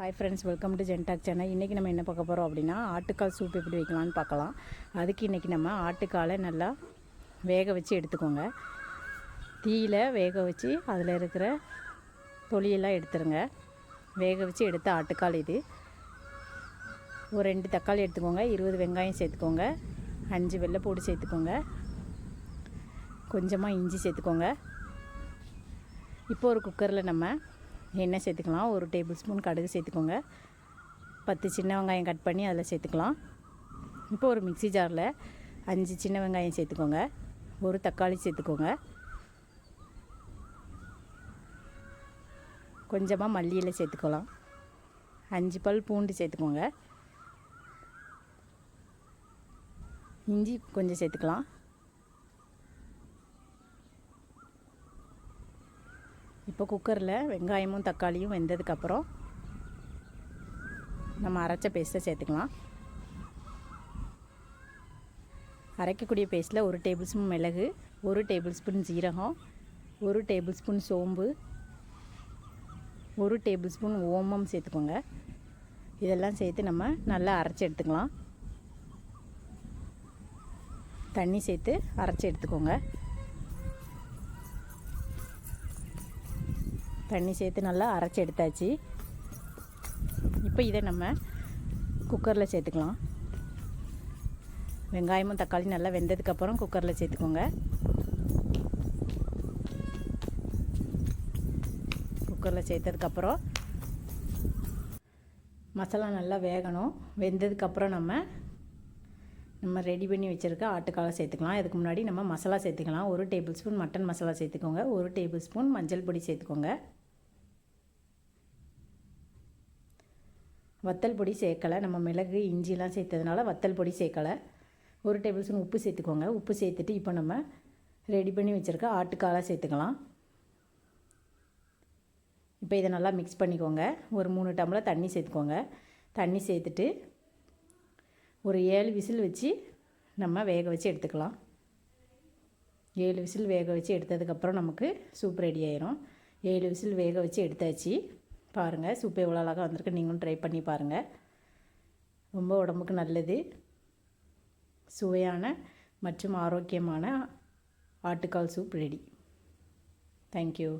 Hi friends welcome to ஜென்டாக் channel இன்றைக்கி நம்ம என்ன பார்க்க போகிறோம் அப்படின்னா ஆட்டுக்கால் சூப் எப்படி வைக்கலாம்னு பார்க்கலாம். அதுக்கு இன்றைக்கி நம்ம ஆட்டுக்காலை நல்லா வேக வச்சு எடுத்துக்கோங்க. தீயில் வேக வச்சு அதில் இருக்கிற தொலியெல்லாம் எடுத்துருங்க. வேக வச்சு எடுத்த ஆட்டுக்கால் இது. ஒரு ரெண்டு தக்காளி எடுத்துக்கோங்க. இருபது வெங்காயம் சேர்த்துக்கோங்க. அஞ்சு வெள்ளைப்பூடு சேர்த்துக்கோங்க. கொஞ்சமாக இஞ்சி சேர்த்துக்கோங்க. இப்போ ஒரு குக்கரில் நம்ம எண்ணெய் சேர்த்துக்கலாம். ஒரு டேபிள் ஸ்பூன் கடுகு சேர்த்துக்கோங்க. பத்து சின்ன வெங்காயம் கட் பண்ணி அதில் சேர்த்துக்கலாம். இப்போ ஒரு மிக்ஸி ஜாரில் அஞ்சு சின்ன வெங்காயம் சேர்த்துக்கோங்க. ஒரு தக்காளி சேர்த்துக்கோங்க. கொஞ்சமாக மல்லியில் சேர்த்துக்கலாம். அஞ்சு பல் பூண்டு சேர்த்துக்கோங்க. இஞ்சி கொஞ்சம் சேர்த்துக்கலாம். இப்போ குக்கரில் வெங்காயமும் தக்காளியும் வெந்ததுக்கப்புறம் நம்ம அரைச்ச பேஸ்ட்டை சேர்த்துக்கலாம். அரைக்கக்கூடிய பேஸ்ட்டில் ஒரு டேபிள் ஸ்பூன் மிளகு ஒரு டேபிள் ஸ்பூன் ஜீரகம் ஒரு டேபிள் ஸ்பூன் சோம்பு ஒரு டேபிள் ஸ்பூன் ஓமம் சேர்த்துக்கோங்க. இதெல்லாம் சேர்த்து நம்ம நல்லா அரைச்சி எடுத்துக்கலாம். தண்ணி சேர்த்து அரைச்சி எடுத்துக்கோங்க. தண்ணி சேர்த்து நல்லா அரைச்சி எடுத்தாச்சு. இப்போ இதை நம்ம குக்கரில் சேர்த்துக்கலாம். வெங்காயமும் தக்காளி நல்லா வெந்ததுக்கப்புறம் குக்கரில் சேர்த்துக்கோங்க. குக்கரில் சேர்த்ததுக்கப்புறம் மசாலா நல்லா வேகணும். வெந்ததுக்கப்புறம் நம்ம நம்ம ரெடி பண்ணி வச்சுருக்க ஆட்டுக்காலை சேர்த்துக்கலாம். இதுக்கு முன்னாடி நம்ம மசாலா சேர்த்துக்கலாம். ஒரு டேபிள் ஸ்பூன் மட்டன் மசாலா சேர்த்துக்கோங்க. ஒரு டேபிள் ஸ்பூன் மஞ்சள் பொடி சேர்த்துக்கோங்க. வத்தல் பொடி சேர்க்கலை. நம்ம மிளகு இஞ்சிலாம் சேர்த்ததுனால வத்தல் பொடி சேர்க்கலை. ஒரு டேபிள் ஸ்பூன் உப்பு சேர்த்துக்கோங்க. உப்பு சேர்த்துட்டு இப்போ நம்ம ரெடி பண்ணி வச்சுருக்க ஆட்டுக்காலாக சேர்த்துக்கலாம். இப்போ இதை நல்லா மிக்ஸ் பண்ணிக்கோங்க. ஒரு மூணு டம்ளர் தண்ணி சேர்த்துக்கோங்க. தண்ணி சேர்த்துட்டு ஒரு ஏழு விசில் வச்சு நம்ம வேக வச்சு எடுத்துக்கலாம். ஏழு விசில் வேக வச்சு எடுத்ததுக்கப்புறம் நமக்கு சூப் ரெடி ஆயிரும். ஏழு விசில் வேக வச்சு எடுத்தாச்சு. பாருங்கள் சூப் எவ்வளோ அழகாக வந்திருக்கு. நீங்களும் ட்ரை பண்ணி பாருங்கள் ரொம்ப உடம்புக்கு நல்லது. சுவையான மற்றும் ஆரோக்கியமான ஆட்டுக்கால் சூப் ரெடி தேங்க்யூ